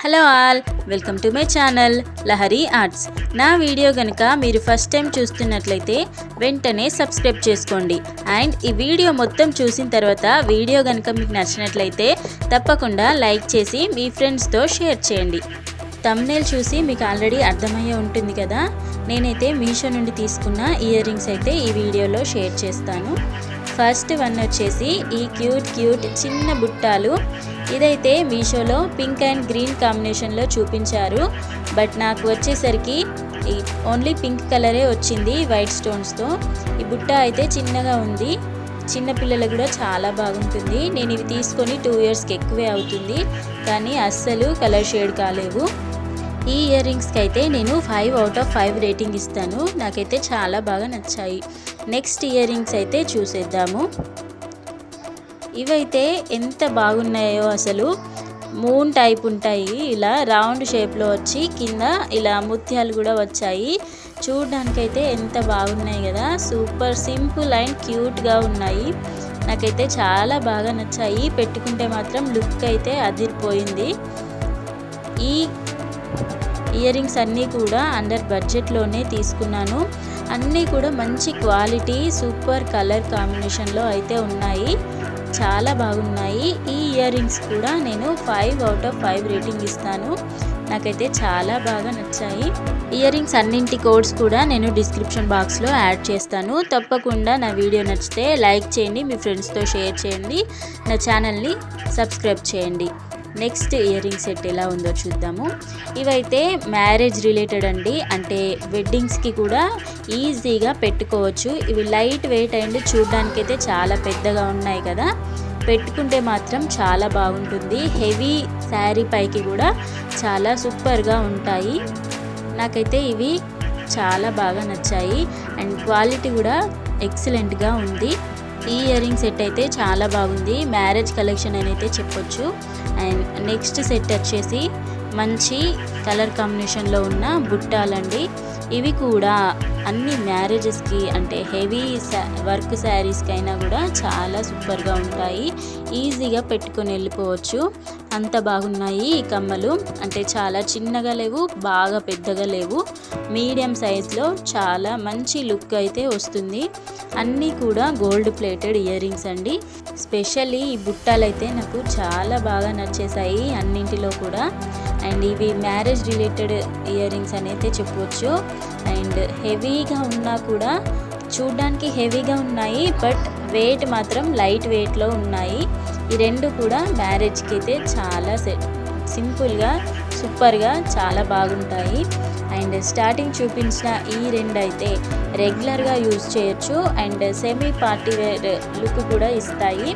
Hello all welcome to my channel Lahari arts. నా video కనుక మీరు ఫస్ట్ టైం చూస్తున్నట్లయితే వెంటనే సబ్స్క్రైబ్ చేసుకోండి. అండ్ ఈ వీడియో మొత్తం చూసిన తర్వాత వీడియో కనుక మీకు నచ్చినట్లయితే తప్పకుండా లైక్ చేసి మీ ఫ్రెండ్స్తో షేర్ చేయండి. తమ్నేల్ చూసి మీకు ఆల్రెడీ అర్థమయ్యే ఉంటుంది కదా? నేనైతే మీషో నుండి తీసుకున్న ఇయర్ రింగ్స్ అయితే ఈ వీడియోలో షేర్ చేస్తాను. ఫస్ట్ వన్ వచ్చేసి ఈ క్యూట్ క్యూట్ చిన్న బుట్టాలు ఇదైతే మీషోలో పింక్ అండ్ గ్రీన్ కాంబినేషన్లో చూపించారు. బట్ నాకు వచ్చేసరికి ఈ ఓన్లీ పింక్ కలరే వచ్చింది వైట్ స్టోన్స్తో. ఈ బుట్ట అయితే చిన్నగా ఉంది. చిన్నపిల్లలకు కూడా చాలా బాగుంటుంది. నేను ఇవి తీసుకొని టూ ఇయర్స్కి ఎక్కువే అవుతుంది. కానీ అస్సలు కలర్ షేడ్ కాలేవు. ఈ ఇయర్ రింగ్స్కి అయితే నేను five out of five rating ఇస్తాను. నాకైతే చాలా బాగా నచ్చాయి. నెక్స్ట్ ఇయర్ రింగ్స్ అయితే చూసేద్దాము. ఇవైతే ఎంత బాగున్నాయో అసలు. మూన్ టైప్ ఉంటాయి. ఇలా రౌండ్ షేప్లో వచ్చి కింద ఇలా ముత్యాలు కూడా వచ్చాయి. చూడడానికైతే ఎంత బాగున్నాయి కదా. సూపర్ సింపుల్ అండ్ క్యూట్గా ఉన్నాయి. నాకైతే చాలా బాగా నచ్చాయి. పెట్టుకుంటే మాత్రం లుక్ అయితే అదిరిపోయింది. ఈ ఇయర్ రింగ్స్ అన్నీ కూడా అండర్ బడ్జెట్లోనే తీసుకున్నాను. అన్నీ కూడా మంచి క్వాలిటీ సూపర్ కలర్ కాంబినేషన్లో అయితే ఉన్నాయి. చాలా బాగున్నాయి. ఈ ఇయర్ రింగ్స్ కూడా నేను five out of five rating ఇస్తాను. నాకైతే చాలా బాగా నచ్చాయి. ఇయర్ రింగ్స్ అన్నింటి కోడ్స్ కూడా నేను డిస్క్రిప్షన్ బాక్స్లో యాడ్ చేస్తాను. తప్పకుండా నా వీడియో నచ్చితే లైక్ చేయండి మీ ఫ్రెండ్స్తో షేర్ చేయండి. నా ఛానల్ని సబ్స్క్రైబ్ చేయండి. నెక్స్ట్ ఇయర్ రింగ్ సెట్ ఎలా ఉందో చూద్దాము. ఇవైతే మ్యారేజ్ రిలేటెడ్ అండి. అంటే వెడ్డింగ్స్కి కూడా ఈజీగా పెట్టుకోవచ్చు. ఇవి లైట్ వెయిట్ అండ్ చూడడానికైతే చాలా పెద్దగా ఉన్నాయి కదా. పెట్టుకుంటే మాత్రం చాలా బాగుంటుంది. హెవీ శారీ పైకి కూడా చాలా సూపర్గా ఉంటాయి. నాకైతే ఇవి చాలా బాగా నచ్చాయి. అండ్ క్వాలిటీ కూడా ఎక్సలెంట్గా ఉంది. ఈ ఇయర్ రింగ్ సెట్ అయితే చాలా బాగుంది. మ్యారేజ్ కలెక్షన్ అని అయితే చెప్పొచ్చు. అండ్ నెక్స్ట్ సెట్ వచ్చేసి మంచి కలర్ కాంబినేషన్లో ఉన్న బుట్టాలండి. ఇవి కూడా అన్ని మ్యారేజెస్కి అంటే హెవీ వర్క్ శారీస్కి అయినా కూడా చాలా సూపర్గా ఉంటాయి. ఈజీగా పెట్టుకొని వెళ్ళిపోవచ్చు. అంత బాగున్నాయి ఈ కమ్మలు. అంటే చాలా చిన్నగా లేవు బాగా పెద్దగా లేవు. మీడియం సైజ్లో చాలా మంచి లుక్ అయితే వస్తుంది. అన్నీ కూడా గోల్డ్ ప్లేటెడ్ ఇయర్ రింగ్స్ అండి. స్పెషల్లీ ఈ బుట్టాలు అయితే నాకు చాలా బాగా నచ్చేసాయి అన్నింటిలో కూడా. అండ్ ఇవి మ్యారేజ్ రిలేటెడ్ ఇయర్ రింగ్స్ అని అయితే చెప్పవచ్చు అండ్ హెవీగా ఉన్నా కూడా చూడ్డానికి హెవీగా ఉన్నాయి బట్ వెయిట్ మాత్రం లైట్ వెయిట్లో ఉన్నాయి. ఈ రెండు కూడా మ్యారేజ్కి అయితే చాలా సింపుల్గా సూపర్గా చాలా బాగుంటాయి. అండ్ స్టార్టింగ్ చూపించిన ఈ రెండు అయితే రెగ్యులర్గా యూజ్ చేయొచ్చు. And semi party wear look కూడా ఇస్తాయి.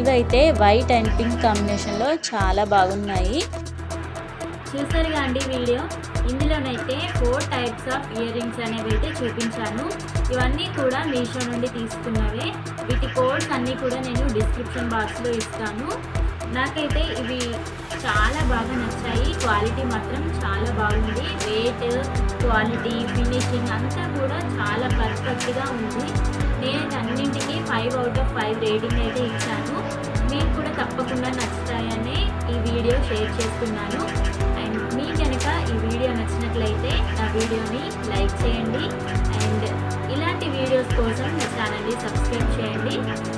ఇవైతే వైట్ అండ్ పింక్ కాంబినేషన్లో చాలా బాగున్నాయి. చూసారుగా అండి video? ఇందులోనైతే four types of ear rings అనేవి అయితే చూపించాను. ఇవన్నీ కూడా మీషో నుండి తీసుకున్నవే. వీటి కోడ్స్ అన్నీ కూడా నేను డిస్క్రిప్షన్ బాక్స్లో ఇస్తాను. నాకైతే ఇవి చాలా బాగా నచ్చాయి. క్వాలిటీ మాత్రం చాలా బాగుంది. వెయిట్ క్వాలిటీ ఫినిషింగ్ అంతా కూడా చాలా పర్ఫెక్ట్గా ఉంది. నేను అన్నింటికి five out of five rating అయితే ఇచ్చాను. మీకు కూడా తప్పకుండా నచ్చుతాయని ఈ వీడియో షేర్ చేస్తున్నాను. వీడియో నచ్చినట్లయితే నా వీడియోని లైక్ చేయండి. అండ్ ఇలాంటి వీడియోస్ కోసం నా ఛానల్ని సబ్స్క్రైబ్ చేయండి.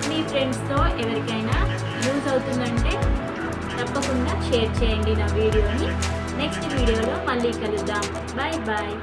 మీ ఫ్రెండ్స్తో ఎవరికైనా యూజ్ అవుతుందంటే తప్పకుండా షేర్ చేయండి నా వీడియోని. నెక్స్ట్ వీడియోలో మళ్ళీ కలుద్దాం. Bye bye